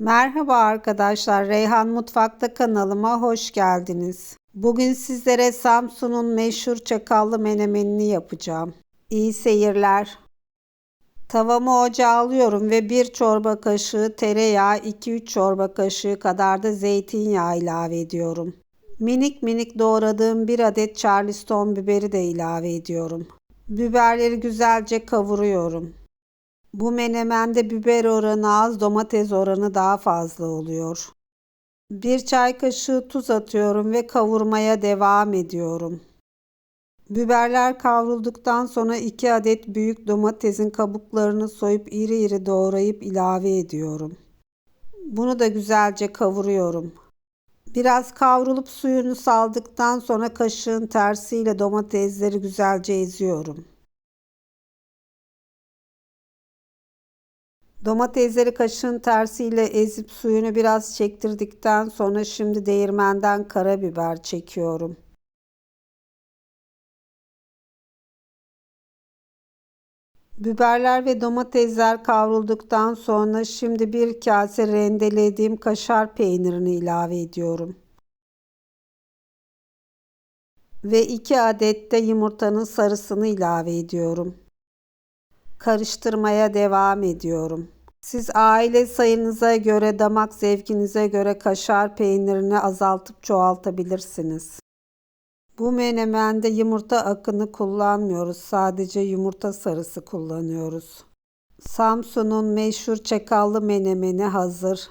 Merhaba arkadaşlar, Reyhan Mutfak'ta kanalıma hoş geldiniz. Bugün sizlere Samsun'un meşhur çakallı menemenini yapacağım. İyi seyirler. Tavamı ocağa alıyorum ve 1 çorba kaşığı tereyağı, 2-3 çorba kaşığı kadar da zeytinyağı ilave ediyorum. Minik minik doğradığım 1 adet charleston biberi de ilave ediyorum. Biberleri güzelce kavuruyorum. Bu menemende biber oranı az, domates oranı daha fazla oluyor. Bir çay kaşığı tuz atıyorum ve kavurmaya devam ediyorum. Biberler kavrulduktan sonra 2 adet büyük domatesin kabuklarını soyup iri iri doğrayıp ilave ediyorum. Bunu da güzelce kavuruyorum. Biraz kavrulup suyunu saldıktan sonra kaşığın tersiyle domatesleri güzelce eziyorum. Domatesleri kaşığın tersiyle ezip suyunu biraz çektirdikten sonra şimdi değirmenden karabiber çekiyorum. Biberler ve domatesler kavrulduktan sonra şimdi bir kase rendelediğim kaşar peynirini ilave ediyorum. Ve 2 adet de yumurtanın sarısını ilave ediyorum. Karıştırmaya devam ediyorum. Siz aile sayınıza göre, damak zevkinize göre kaşar peynirini azaltıp çoğaltabilirsiniz. Bu menemende yumurta akını kullanmıyoruz. Sadece yumurta sarısı kullanıyoruz. Samsun'un meşhur çakallı menemeni hazır.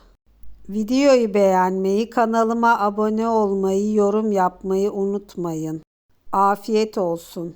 Videoyu beğenmeyi, kanalıma abone olmayı, yorum yapmayı unutmayın. Afiyet olsun.